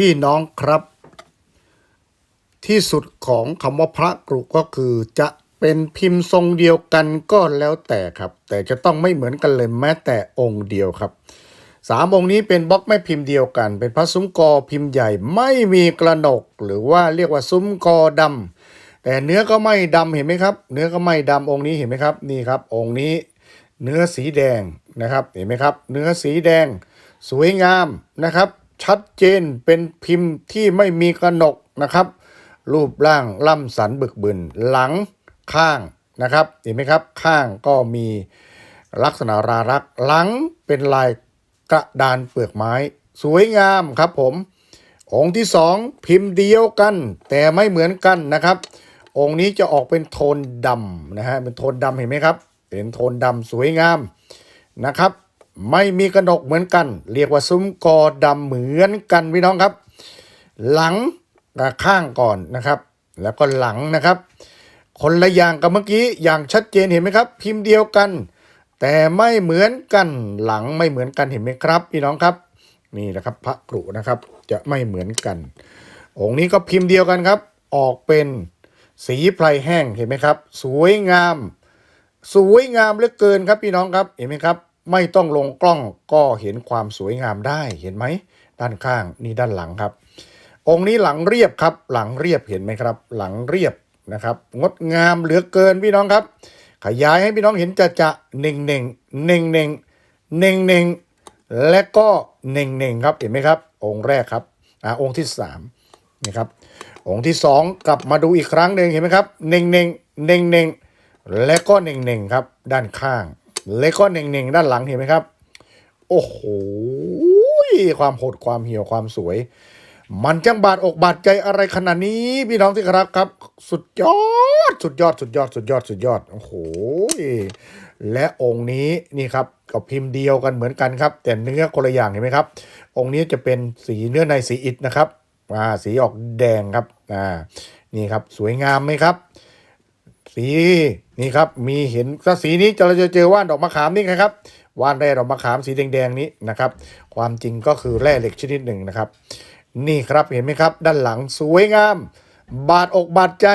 พี่น้องครับ ที่สุดของคำว่าพระกรุก็คือจะเป็นพิมพ์ทรงเดียวกันก็แล้วแต่ครับ แต่จะต้องไม่เหมือนกันเลยแม้แต่องค์เดียวครับสามองค์นี้เป็นบล็อกแม่พิมพ์เดียวกัน เป็นพระซุ้มกอพิมพ์ใหญ่ไม่มีกระหนก หรือว่าเรียกว่าซุ้มกอดำแต่เนื้อก็ไม่ดำเห็นไหมครับ เนื้อก็ไม่ดำองค์นี้เห็นไหมครับนี่ครับ องค์นี้เนื้อสีแดงนะครับเห็นไหมครับ เนื้อสีแดง สวยงามนะครับ ชัดเจนเป็นพิมพ์ที่ไม่มีกระหนกนะครับ รูปร่างล่ำสันบึกบึนหลังข้างนะครับเห็นไหมครับข้างก็มีลักษณะรารักษ์หลังเป็นลายกระดานเปลือกไม้ สวยงามครับผม องค์ที่สองพิมพ์เดียวกัน แต่ไม่เหมือนกันนะครับ องค์นี้จะออกเป็นโทนดำนะฮะเป็นโทนดำเห็นไหมครับ เป็นโทนดำสวยงามนะครับ ไม่มีกระหนกเหมือนกัน เรียกว่าซุ้มกอดำเหมือนกันพี่น้องครับ หลังกับข้างก่อนนะครับ แล้วก็หลังนะครับ คนละอย่างกับเมื่อกี้อย่างชัดเจนเห็นไหมครับ พิมพ์เดียวกัน แต่ไม่เหมือนกันหลังไม่เหมือนกันเห็นไหมครับ พี่น้องครับ นี่นะครับพระกรุนะครับจะไม่เหมือนกัน องค์นี้ก็พิมพ์เดียวกันครับ ออกเป็นสีไพรแห้งเห็นไหมครับ สวยงาม สวยงามเหลือเกินครับพี่น้องครับเห็นไหมครับ ไม่ต้องลงกล้องก็เห็นความสวยงามได้เห็นไหม ด้านข้างนี่ด้านหลังครับ องค์นี้หลังเรียบครับ หลังเรียบเห็นไหมครับ หลังเรียบนะครับ งดงามเหลือเกินพี่น้องครับ ขยายให้พี่น้องเห็นจะจะเน่งเน่งเน่งเน่งเน่งเน่งและก็เน่งเน่งครับเห็นไหมครับ องค์แรกครับอ่าองค์ที่สามนี่ครับองค์ที่สองกลับมาดูอีกครั้งหนึ่งเห็นไหมครับเน่งเน่งเน่งเน่งและก็เน่งเน่งครับด้านข้าง และก็เน่งเงด้านหลังเห็นไหมครับ โอ้โห ความโหดความเหี่ยวความสวย มันจังบาดอกบาดใจอะไรขนาดนี้ พี่น้องที่ครับครับ สุดยอด สุดยอด สุดยอด สุดยอด สุดยอด โอ้โห และองค์นี้นี่ครับกับพิมพ์เดียวกันเหมือนกันครับ แต่เนื้อคนละอย่างเห็นไหมครับ องค์นี้จะเป็นสีเนื้อในสีอิฐนะครับอ่าสีออกแดงครับอ่านี่ครับ สวยงามไหมครับ สีนี่ครับมีเห็นถ้าสีนี้จะเราจะเจอว่านดอกมะขามนี่ครับว่านแร่ดอกมะขามสีแดงๆนี้นะครับ ความจริงก็คือแร่เหล็กชนิดหนึ่งนะครับ นี่ครับเห็นไหมครับ ด้านหลังสวยงาม บาดอกบาดใจ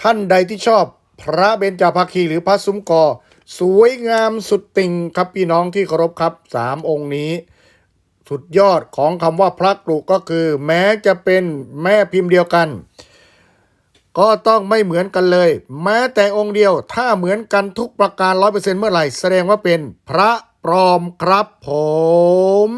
ท่านใดที่ชอบพระเบญจภาคีหรือพระซุ้มกอ สวยงามสุดติ่งครับพี่น้องที่เคารพครับสามองค์นี้ สุดยอดของคำว่าพระกรุก็คือ แม้จะเป็นแม่พิมพ์เดียวกัน ก็ต้องไม่เหมือนกันเลย แม้แต่องค์เดียวถ้าเหมือนกันทุกประการร้อยเปอร์เซ็นต์เมื่อไหร่ แสดงว่าเป็นพระปลอมครับผม